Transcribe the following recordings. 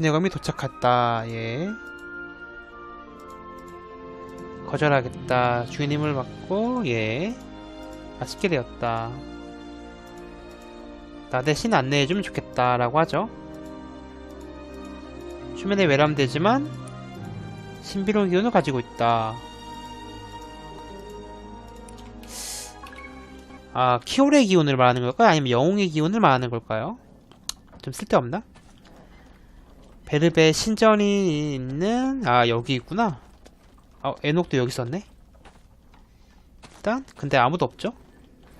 내검이 도착했다. 예. 거절하겠다. 주인님을 받고 예. 맛있게 되었다. 나 대신 안내해주면 좋겠다라고 하죠. 수면에 외람되지만 신비로운 기운을 가지고 있다. 아, 키올의 기운을 말하는 걸까요? 아니면 영웅의 기운을 말하는 걸까요? 좀 쓸데없나? 베르베 신전이 있는 아 여기 있구나. 아 에녹도 여기 있었네. 일단 근데 아무도 없죠?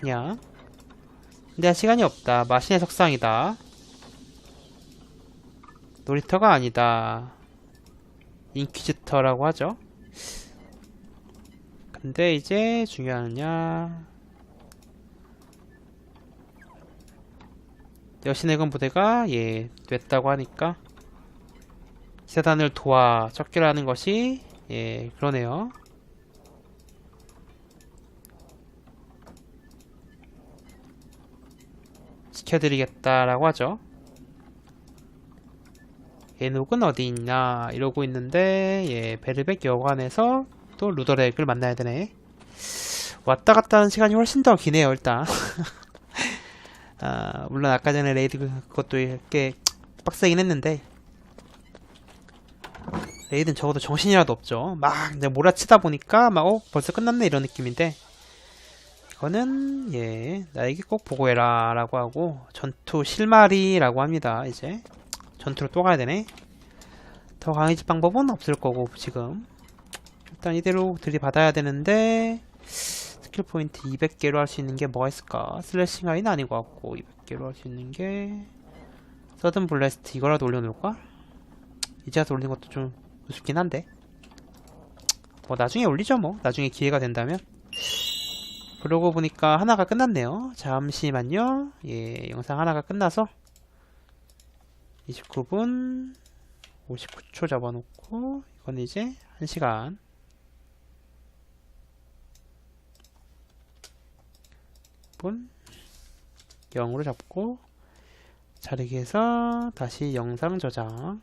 그냥. 근데 시간이 없다. 마신의 석상이다. 놀이터가 아니다. 인퀴지터라고 하죠? 근데 이제 중요하냐? 여신의 건 부대가 예 됐다고 하니까 기사단을 도와 쫓기라는 것이 예 그러네요. 지켜드리겠다라고 하죠. 에녹은 어디 있나 이러고 있는데 예 베르벡 여관에서 또 루더렉을 만나야 되네. 왔다 갔다 하는 시간이 훨씬 더 기네요 일단. 아, 물론 아까 전에 레이드 그것도 이렇게 빡세긴 했는데 레이드는 적어도 정신이라도 없죠. 막 이제 몰아치다 보니까 막 어 벌써 끝났네 이런 느낌인데 이거는 예 나에게 꼭 보고해라 라고 하고 전투 실마리라고 합니다. 이제 전투로 또 가야 되네. 더 강해질 방법은 없을 거고 지금 일단 이대로 들이받아야 되는데 스킬 포인트 200개로 할 수 있는 게 뭐가 있을까? 슬래싱 아이는 아닌 것 같고 200개로 할 수 있는 게 서든 블래스트 이거라도 올려놓을까? 이제 와서 올리는 것도 좀 우습긴 한데. 뭐 나중에 올리죠 뭐. 나중에 기회가 된다면. 그러고 보니까 하나가 끝났네요. 잠시만요. 예 영상 하나가 끝나서 29분 59초 잡아놓고 이건 이제 1시간. 분 0으로 잡고 자르기 해서 다시 영상 저장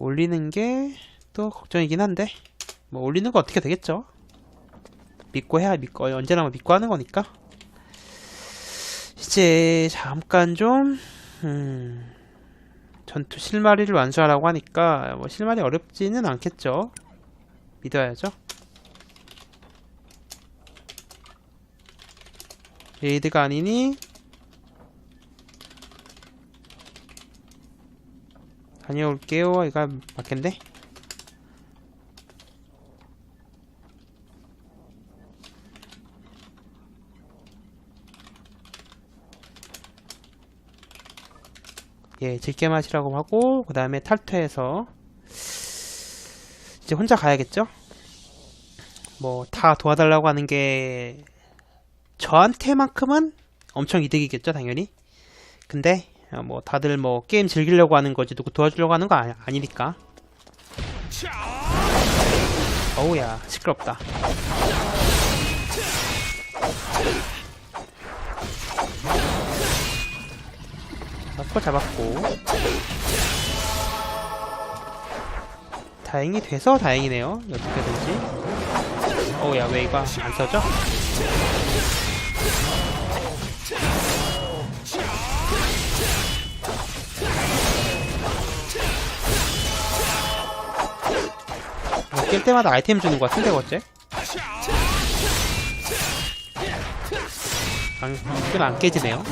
올리는 게 또 걱정이긴 한데 뭐 올리는 거 어떻게 되겠죠? 믿고 해야 믿고 언제나 뭐 믿고 하는 거니까. 이제 잠깐 좀 음, 전투 실마리를 완수하라고 하니까 뭐 실마리 어렵지는 않겠죠? 믿어야죠. 레이드가 아니니 다녀올게요. 이거 맞겠네? 예, 질게 맛이라고 하고, 그 다음에 탈퇴해서, 이제 혼자 가야겠죠? 뭐, 다 도와달라고 하는 게, 저한테만큼은 엄청 이득이겠죠, 당연히? 근데, 어, 뭐 다들 뭐 게임 즐기려고 하는 거지 누구 도와주려고 하는 거 아니, 아니니까. 어우야 시끄럽다. 잡고 잡았고. 다행히 돼서 다행이네요. 어떻게든지. 어우야 왜 이거 안 써져? 뭐깰 때마다 아이템 주는 것 같은데 어째? 안, 이건 안 깨지네요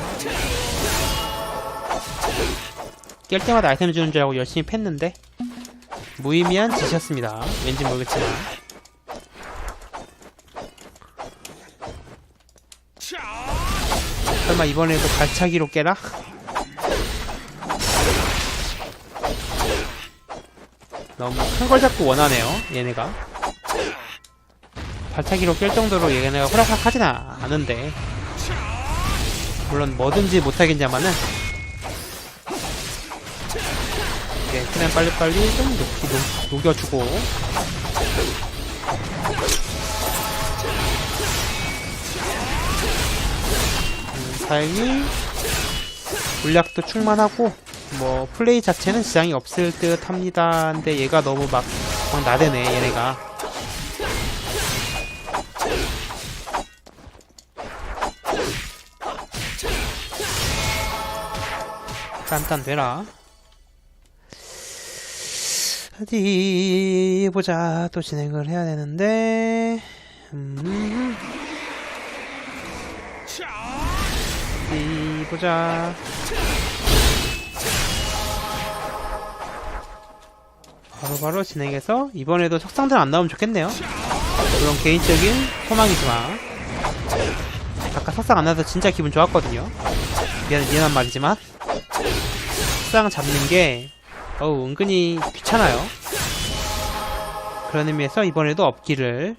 깰 때마다 아이템 주는 줄 알고 열심히 팼는데 무의미한 짓이었습니다 왠지 모르겠지만 설마 이번에도 발차기로 깨라? 너무 큰 걸 자꾸 원하네요 얘네가. 발차기로 깰 정도로 얘네가 호락호락 하진 아- 않은데. 물론 뭐든지 못하겠냐마는 네, 그냥 빨리빨리 좀 녹, 녹, 녹여주고. 음, 다행히 물약도 충만하고 뭐 플레이 자체는 지장이 없을 듯 합니다. 근데 얘가 너무 막, 막 나대네 얘네가. 딴딴 되라. 어디 보자 또 진행을 해야 되는데 음. 어디 보자 바로바로 진행해서 이번에도 석상들 안 나오면 좋겠네요. 물론 개인적인 소망이지만. 아까 석상 안 나서 진짜 기분 좋았거든요. 미안, 미안한 말이지만. 석상 잡는 게 어우 은근히 귀찮아요. 그런 의미에서 이번에도 없기를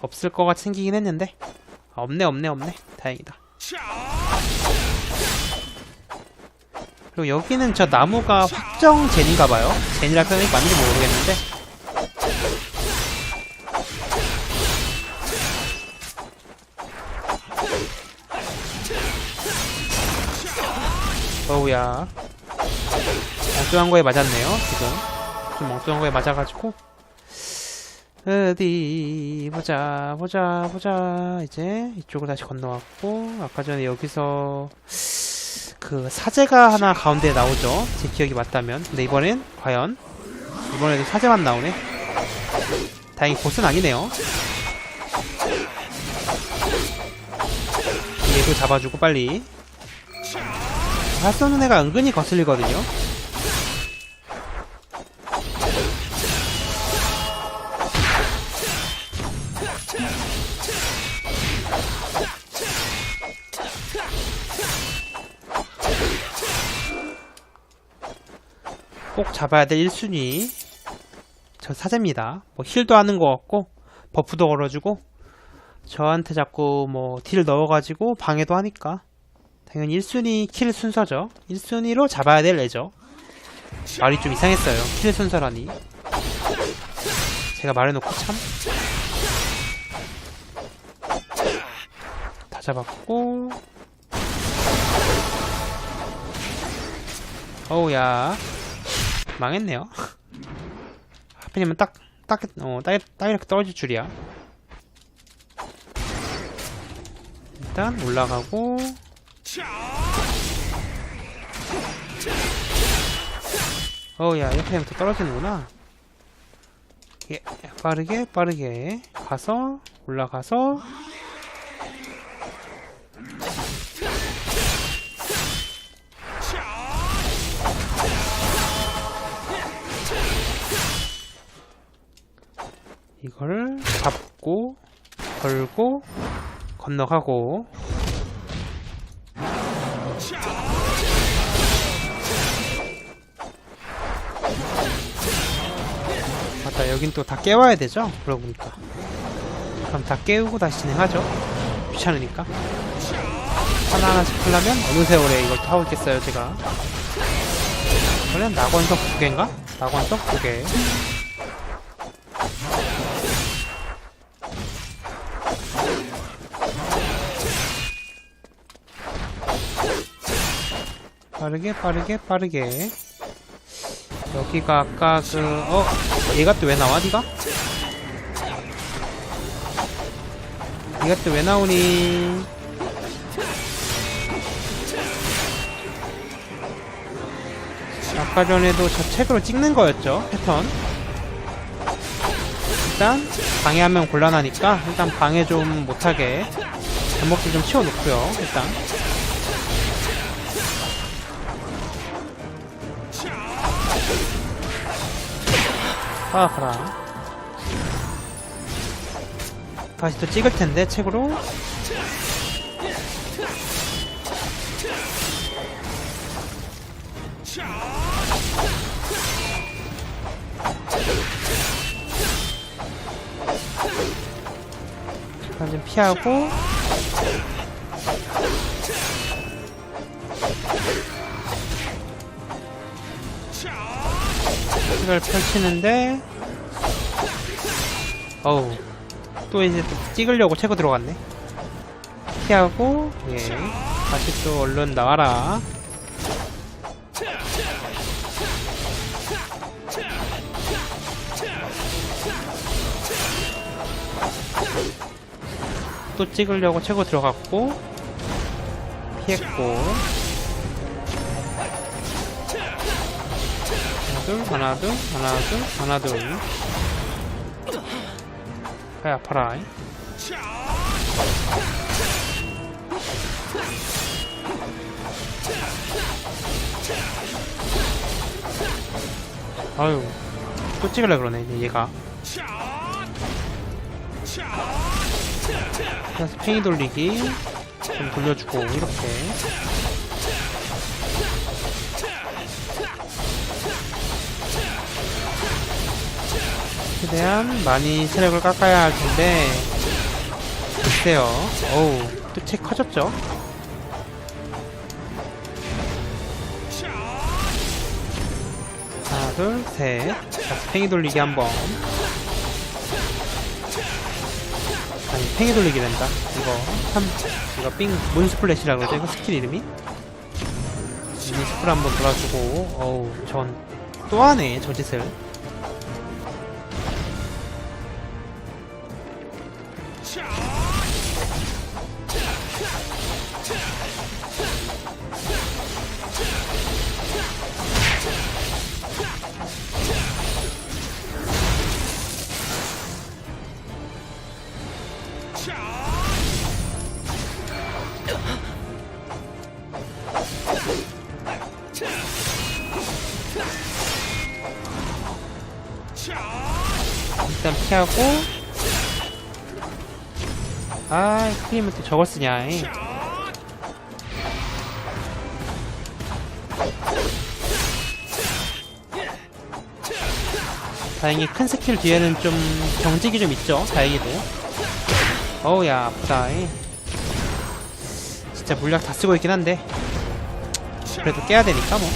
없을 것 같이 생기긴 했는데. 아, 없네 없네 없네. 다행이다 그리고 여기는 저 나무가 확정 젠인가봐요. 젠이라 표현이 맞는지 모르겠는데. 어우야. 엉뚱한 거에 맞았네요 지금. 좀 엉뚱한 거에 맞아가지고. 어디 보자 보자 보자. 이제 이쪽으로 다시 건너왔고 아까 전에 여기서 그 사제가 하나 가운데 나오죠. 제 기억이 맞다면. 근데 이번엔 과연 이번에도 사제만 나오네. 다행히 보스는 아니네요. 얘도 잡아주고 빨리. 할 쏘는 애가 은근히 거슬리거든요 꼭 잡아야 될 1순위. 저 사제입니다. 뭐 힐도 하는 것 같고 버프도 걸어주고 저한테 자꾸 뭐 딜 넣어가지고 방해도 하니까. 당연히 1순위 킬 순서죠. 1순위로 잡아야 될 애죠. 말이 좀 이상했어요. 킬 순서라니. 제가 말해놓고 참. 다 잡았고. 어우야 망했네요. 하필이면 딱, 딱, 어, 딱, 딱 이렇게 떨어질 줄이야. 일단 올라가고. 어우야, 이렇게 더 떨어지는구나. 예, 빠르게, 빠르게 가서, 올라가서, 이거를 잡고 걸고 건너가고. 맞다 여긴 또 다 깨워야 되죠? 그러고 보니까. 그럼 다 깨우고 다시 진행하죠? 귀찮으니까. 하나하나씩 하려면 어느 세월에 이걸 또 하고 있겠어요 제가? 그러면 낙원석 두 개인가? 낙원석 두 개. 빠르게 빠르게 빠르게 여기가 아까 그 어? 얘가 또 왜 나와 니가? 니가 또 왜 나오니? 아까 전에도 저 책으로 찍는 거였죠 패턴 일단 방해하면 곤란하니까 일단 방해 좀 못하게 제목들 좀 치워놓고요 일단 아, 가라. 다시 또 찍을 텐데, 책으로. 잠깐 좀 피하고. 이걸 펼치는데 어우 또 이제 또 찍으려고 채고 들어갔네. 피하고 예 다시 또 얼른 나와라. 또 찍으려고 채고 들어갔고 피했고. 둘 하나 둘 하나 둘 하나 둘. 배 아파라. 아유 또 찍으려 그러네 얘가. 그래서 팽이 돌리기. 좀 돌려주고 이렇게 최대한 많이 체력을 깎아야 할 텐데. 글쎄요. 어우 또책 커졌죠? 하나 둘셋. 팽이 돌리기 한번. 아니 팽이 돌리기 된다. 이거 참 이거 삥 몬스플래시라고 그러죠 이거 스킬 이름이? 미니 스플 한번 돌아주고. 어우 전 또 하네 저 짓을 일단 피하고 아 크림을 또 저걸 쓰냐 이. 다행히 큰 스킬 뒤에는 좀 경직이 좀 있죠 다행히도 어우야 아프다 이. 진짜 물약 다 쓰고 있긴 한데 그래도 깨야 되니까 뭐.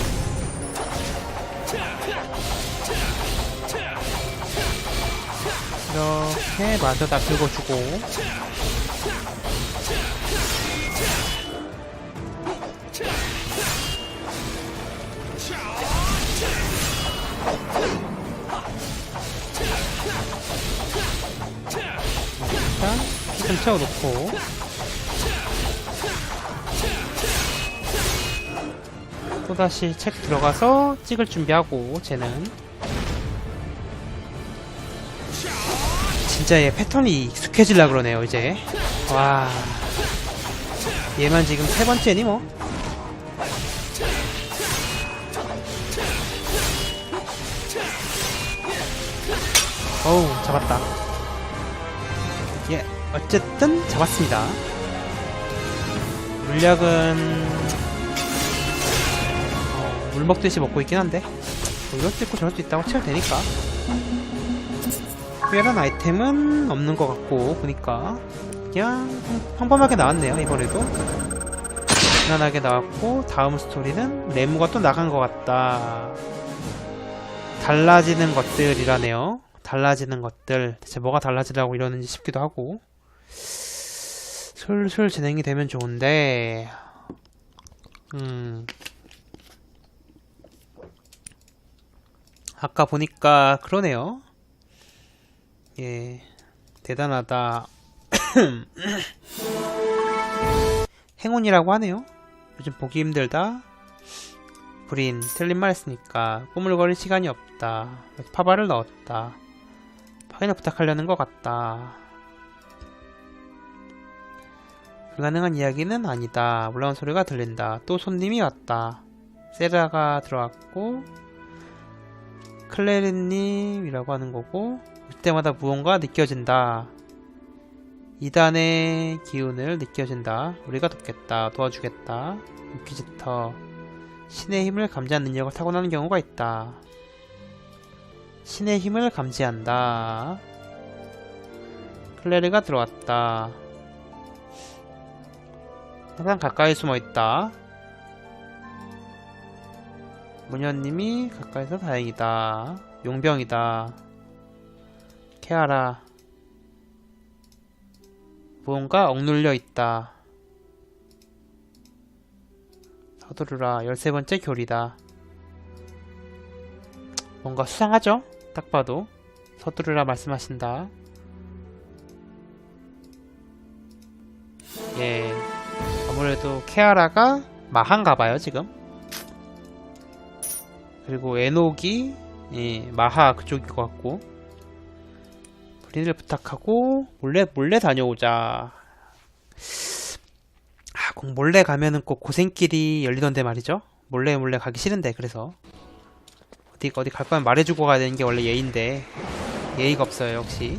이렇게 마저 다 긁어주고. 일단 좀 채워놓고 또다시 책 들어가서 찍을 준비하고 쟤는. 진짜 얘 패턴이 익숙해질라 그러네요 이제. 와. 얘만 지금 세 번째니 뭐? 어우 잡았다. 예 어쨌든 잡았습니다. 물약은 어, 물 먹듯이 먹고 있긴 한데. 뭐 이럴 수 있고 저럴 수 있다고 치면 되니까. 특별한 아이템은 없는 것 같고 보니까. 그냥 평범하게 나왔네요 이번에도. 무난하게 나왔고 다음 스토리는 네모가 또 나간 것 같다. 달라지는 것들이라네요. 달라지는 것들. 대체 뭐가 달라지라고 이러는지 싶기도 하고. 슬슬 진행이 되면 좋은데. 음 아까 보니까 그러네요 예, 대단하다. 행운이라고 하네요. 요즘 보기 힘들다. 불인, 틀린 말 했으니까 꾸물거릴 시간이 없다. 파바를 넣었다. 확인을 부탁하려는 것 같다. 불가능한 이야기는 아니다. 올라온 소리가 들린다. 또 손님이 왔다. 세라가 들어왔고, 클레린님이라고 하는 거고, 그때마다 무언가 느껴진다. 이단의 기운을 느껴진다. 우리가 돕겠다. 도와주겠다. 인퀴지터. 신의 힘을 감지하는 능력을 타고나는 경우가 있다. 신의 힘을 감지한다. 클레르가 들어왔다. 항상 가까이 숨어 있다. 문현님이 가까이서 다행이다. 용병이다. 케아라. 무언가 억눌려 있다. 서두르라. 13번째 교리다. 뭔가 수상하죠? 딱 봐도. 서두르라 말씀하신다. 예. 아무래도 케아라가 마한가 봐요, 지금. 그리고 에녹이, 예, 마하 그쪽일 것 같고. 브린을 부탁하고, 몰래, 몰래 다녀오자. 아, 꼭 몰래 가면은 꼭 고생길이 열리던데 말이죠. 몰래 몰래 가기 싫은데, 그래서. 어디, 어디 갈 거면 말해주고 가야 되는 게 원래 예의인데. 예의가 없어요, 역시.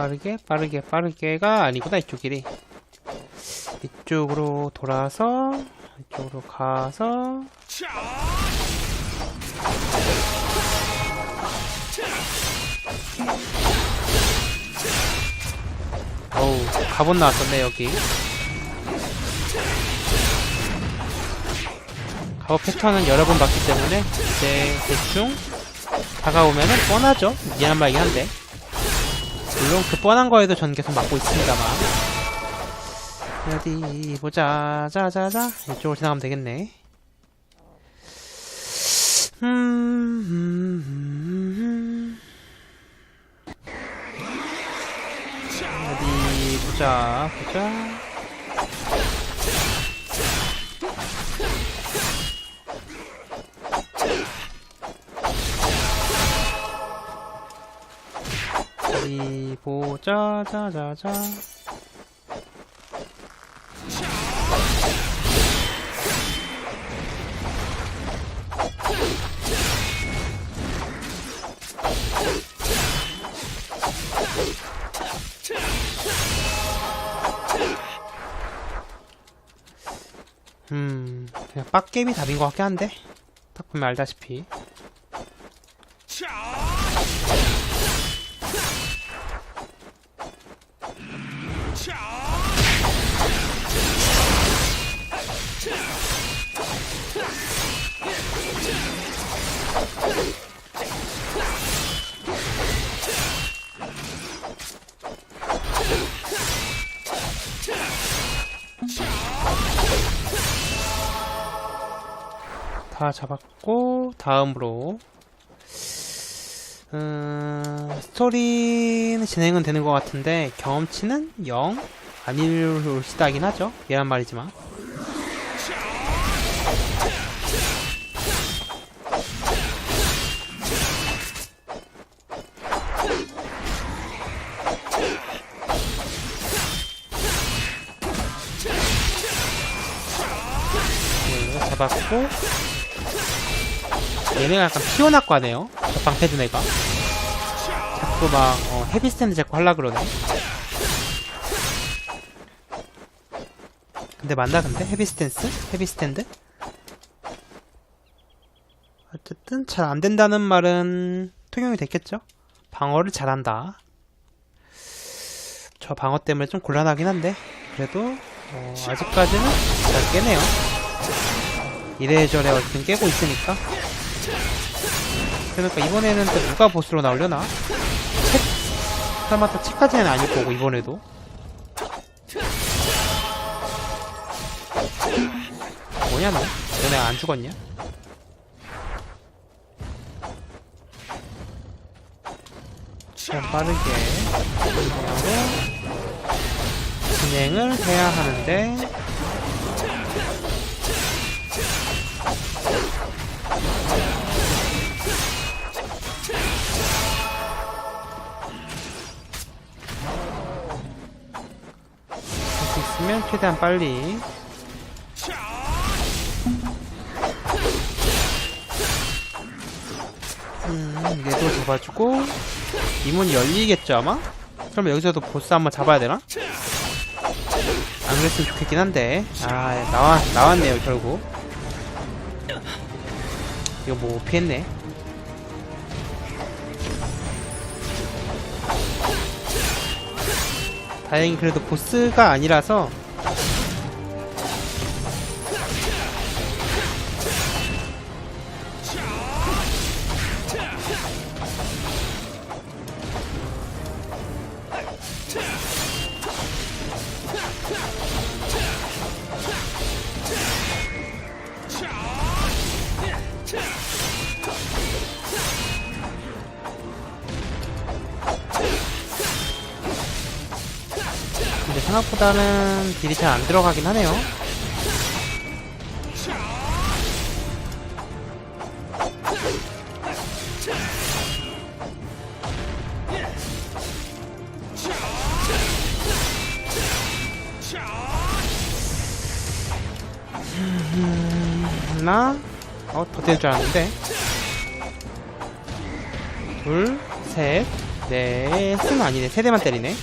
빠르게 빠르게 빠르게가 아니구나 이쪽 길이 이쪽으로 돌아서 이쪽으로 가서. 어우 갑옷 나왔었네 여기. 갑옷 패턴은 여러 번 봤기 때문에 이제 대충 다가오면은 뻔하죠. 미안한 말이긴 한데 물론 그 뻔한 거에도 전 계속 맞고 있습니다만. 어디 보자 자자자. 이쪽으로 지나가면 되겠네. 음, 음, 음, 음. 어디 보자 보자 어디 보자 자자자. 음 그냥 빡게임이 답인 것 같긴 한데? 딱 보면 알다시피 다 잡았고 다음으로. 음, 스토리는 진행은 되는 것 같은데 경험치는 0 아닐 시다긴 하죠. 미안 말이지만. 네, 잡았고 얘네가 약간 피오나과네요? 저 방패든 애가. 자꾸 막 어, 헤비 스탠드 자꾸 하려 그러네. 근데 맞나 근데? 헤비 스탠스? 헤비 스탠드? 어쨌든 잘 안된다는 말은 통용이 됐겠죠? 방어를 잘한다. 저 방어 때문에 좀 곤란하긴 한데 그래도 어, 아직까지는 잘 깨네요. 이래저래 어쨌든 깨고 있으니까 그러니까 이번에는 또 누가 보스로 나오려나? 책 설마 책까지는 아닐 거고 이번에도 뭐냐 너? 너네 안 죽었냐? 자 빠르게 진행을 해야 하는데 최대한 빨리. 음, 얘도 잡아주고, 이 문이 열리겠죠, 아마? 그럼 여기서도 보스 한번 잡아야 되나? 안 그랬으면 좋겠긴 한데. 아, 나와, 나왔네요, 결국. 이거 뭐, 피했네. 다행히 그래도 보스가 아니라서 생각보다는 딜이 잘 안 들어가긴 하네요. 하나, 어, 더 될 줄 알았는데. 둘, 셋, 넷은 아니네. 세 대만 때리네.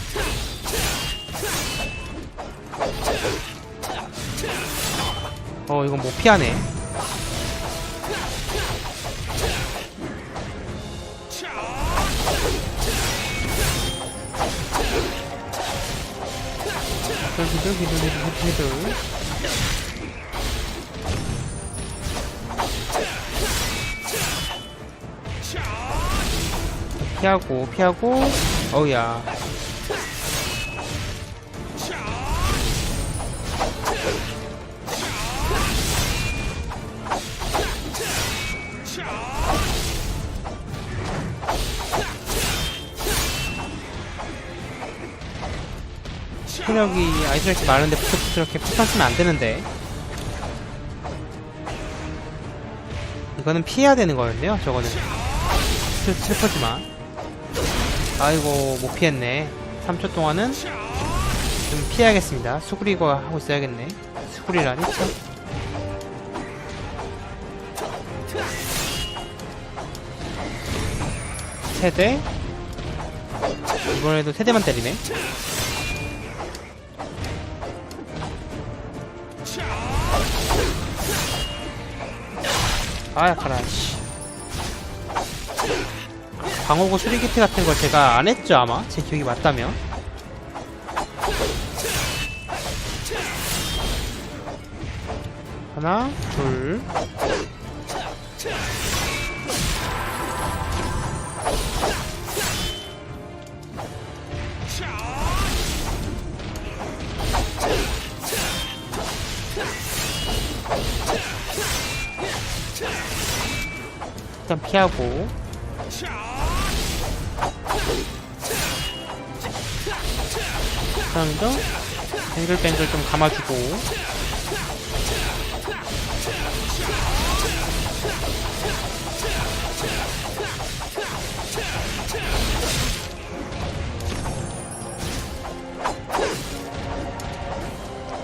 어, 이건 못 피하네. 히들히들히들히들 피하고 피하고 어우야 체력이 아이스렉스 많은데 부터 이렇게 폭탄 쓰면 안 되는데. 이거는 피해야 되는 거였네요 저거는. 슬, 슬퍼지만. 아이고 못 피했네. 3초 동안은 좀 피해야겠습니다. 수구리거 하고 있어야겠네. 수구리라니 참. 세대? 이번에도 세대만 때리네 아 약하라 씨. 방어구 수리기트 같은 걸 제가 안 했죠 아마? 제 기억이 맞다면. 하나 둘 일단 피하고. 그다음에 뱅글뱅글 좀 감아주고.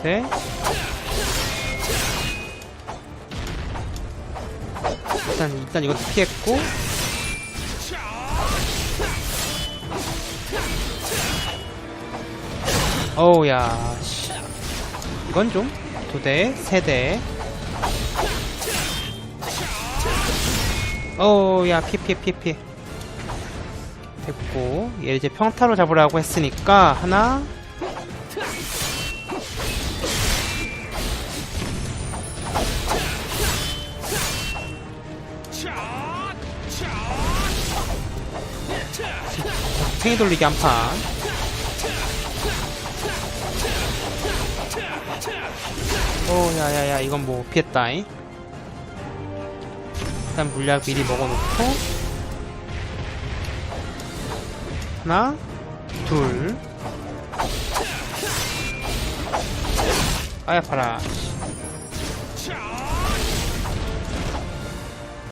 네 일단 일단 이것도 피했고 어우야 씨. 이건 좀 두 대, 세 대. 어우야 피피피 피. 됐고 얘 이제 평타로 잡으라고 했으니까 하나 팽이 돌리기 한 판. 오, 야야야, 이건 뭐 피했다잉. 일단 물약 미리 먹어놓고 하나, 둘. 아야 파라.